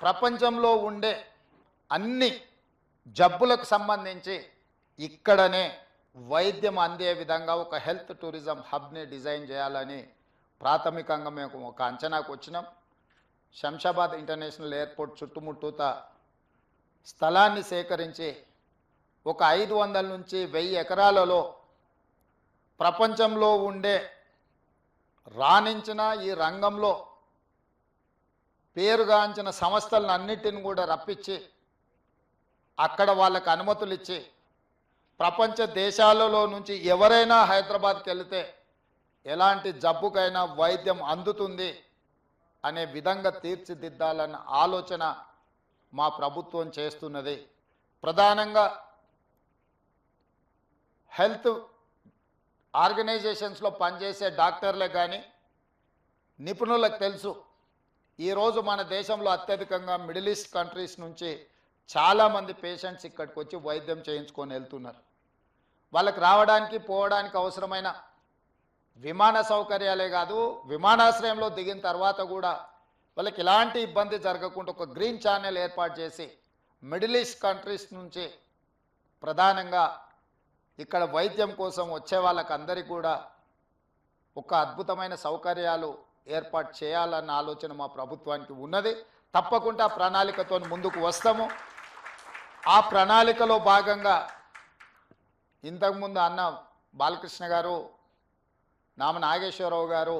ప్రపంచంలో ఉండే అన్ని జబ్బులకు సంబంధించి ఇక్కడనే వైద్యం అందే విధంగా ఒక హెల్త్ టూరిజం హబ్ని డిజైన్ చేయాలని ప్రాథమికంగా మేము ఒక అంచనాకు వచ్చినాం. శంషాబాద్ ఇంటర్నేషనల్ ఎయిర్పోర్ట్ చుట్టుముట్టూత స్థలాన్ని సేకరించి ఒక ఐదు వందల నుంచి వెయ్యి ఎకరాలలో ప్రపంచంలో ఉండే రాణించిన ఈ రంగంలో పేరుగాంచిన సంస్థలను అన్నిటిని కూడా రప్పించి అక్కడ వాళ్ళకు అనుమతులు ఇచ్చి ప్రపంచ దేశాలలో నుంచి ఎవరైనా హైదరాబాద్కి వెళితే ఎలాంటి జబ్బుకైనా వైద్యం అందుతుంది అనే విధంగా తీర్చిదిద్దాలన్న ఆలోచన మా ప్రభుత్వం చేస్తున్నది. ప్రధానంగా హెల్త్ ఆర్గనైజేషన్స్లో పనిచేసే డాక్టర్లే కానీ నిపుణులకు తెలుసు ఈరోజు మన దేశంలో అత్యధికంగా మిడిల్ ఈస్ట్ కంట్రీస్ నుంచి చాలామంది పేషెంట్స్ ఇక్కడికి వచ్చి వైద్యం చేయించుకొని వెళ్తున్నారు. వాళ్ళకి రావడానికి పోవడానికి అవసరమైన విమాన సౌకర్యాలే కాదు విమానాశ్రయంలో దిగిన తర్వాత కూడా వాళ్ళకి ఎలాంటి ఇబ్బంది జరగకుండా ఒక గ్రీన్ ఛానల్ ఏర్పాటు చేసి మిడిల్ ఈస్ట్ కంట్రీస్ నుంచి ప్రధానంగా ఇక్కడ వైద్యం కోసం వచ్చే వాళ్ళకందరికీ కూడా ఒక అద్భుతమైన సౌకర్యాలు ఏర్పాటు చేయాలన్న ఆలోచన మా ప్రభుత్వానికి ఉన్నది. తప్పకుండా ప్రణాళికతో ముందుకు వస్తాము. ఆ ప్రణాళికలో భాగంగా ఇంతకుముందు అన్న బాలకృష్ణ గారు నామ నాగేశ్వరరావు గారు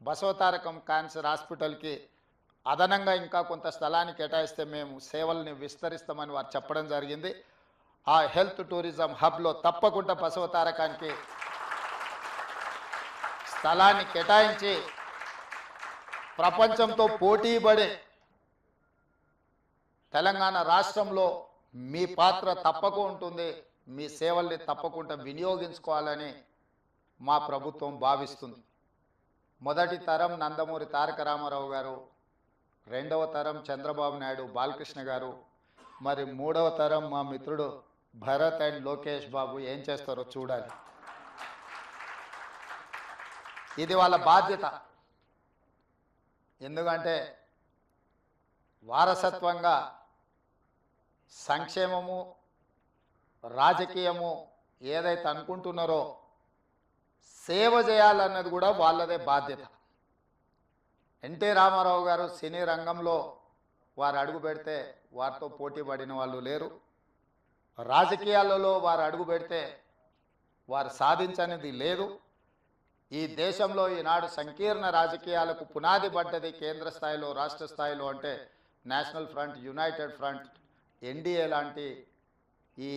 బసవతారకం క్యాన్సర్ హాస్పిటల్కి అదనంగా ఇంకా కొంత స్థలాన్ని కేటాయిస్తే మేము సేవల్ని విస్తరిస్తామని వారు చెప్పడం జరిగింది. ఆ హెల్త్ టూరిజం హబ్లో తప్పకుండా బసవతారకానికి స్థలాన్ని కేటాయించి ప్రపంచంతో పోటీపడే తెలంగాణ రాష్ట్రంలో మీ పాత్ర తప్పక ఉంటుంది. మీ సేవల్ని తప్పకుండా వినియోగించుకోవాలని మా ప్రభుత్వం భావిస్తుంది. మొదటి తరం నందమూరి తారక రామారావు గారు రెండవ తరం చంద్రబాబు నాయుడు బాలకృష్ణ గారు మరి మూడవ తరం మా మిత్రుడు భరత్ అండ్ లోకేష్ బాబు ఏం చేస్తారో చూడాలి. ఇది వాళ్ళ బాధ్యత. ఎందుకంటే వారసత్వంగా సంక్షేమము రాజకీయము ఏదైతే అనుకుంటున్నారో సేవ చేయాలన్నది కూడా వాళ్ళదే బాధ్యత. ఎన్టీ రామారావు గారు సినీ రంగంలో వారు అడుగు పెడితే వారితో పోటీ పడిన వాళ్ళు లేరు. రాజకీయాలలో వారు అడుగు పెడితే వారు సాధించనిది లేదు. ఈ దేశంలో ఈనాడు సంకీర్ణ రాజకీయాలకు పునాది పడ్డది కేంద్ర స్థాయిలో రాష్ట్ర స్థాయిలో అంటే national front united front NDA లాంటి ఈ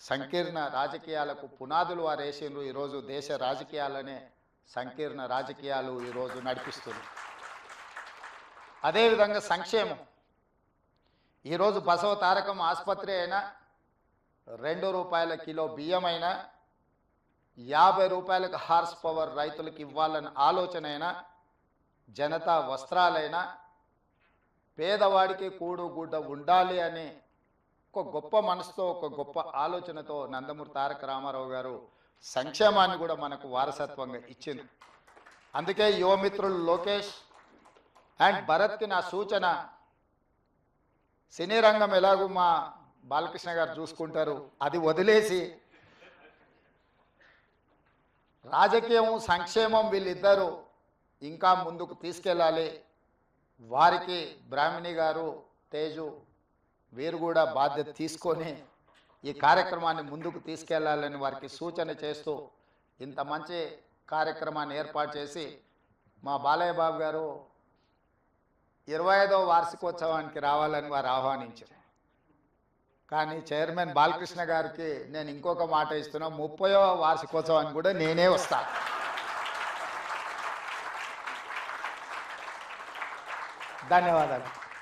సంకీర్ణ రాజకీయాలకు పునాదులు వారు వేసిండ్రు ఈరోజు దేశ రాజకీయాలనే సంకీర్ణ రాజకీయాలు ఈరోజు నడిపిస్తుంది అదేవిధంగా సంక్షేమం. ఈరోజు బసవ తారకం ఆసుపత్రి అయినా రెండు రూపాయల కిలో బియ్యం అయినా యాభై రూపాయలకు హార్స్ పవర్ రైతులకు ఇవ్వాలని ఆలోచన అయినా జనతా వస్త్రాలైనా పేదవాడికి కూడు గుడ్డ ఉండాలి అని ఒక గొప్ప మనసుతో ఒక గొప్ప ఆలోచనతో నందమూరి తారక రామారావు గారు సంక్షేమాన్ని కూడా మనకు వారసత్వంగా ఇచ్చింది. అందుకే యువమిత్రులు లోకేష్ అండ్ భరత్కి నా సూచన సినీ రంగం ఎలాగూ మా బాలకృష్ణ గారు చూసుకుంటారు అది వదిలేసి రాజకీయం సంక్షేమం వీళ్ళిద్దరూ ఇంకా ముందుకు తీసుకెళ్ళాలి. వారికి బ్రాహ్మణి గారు తేజు వీరు కూడా బాధ్యత తీసుకొని ఈ కార్యక్రమాన్ని ముందుకు తీసుకెళ్ళాలని వారికి సూచన చేస్తూ ఇంత మంచి కార్యక్రమాన్ని ఏర్పాటు చేసి మా బాలయ్య బాబు గారు ఇరవై ఐదవ వార్షికోత్సవానికి రావాలని వారు ఆహ్వానించారు. కానీ చైర్మన్ బాలకృష్ణ గారికి నేను ఇంకొక మాట ఇస్తున్నా ముప్పయో వార్షికోత్సవానికి కూడా నేనే వస్తాను ధన్యవాదాలు.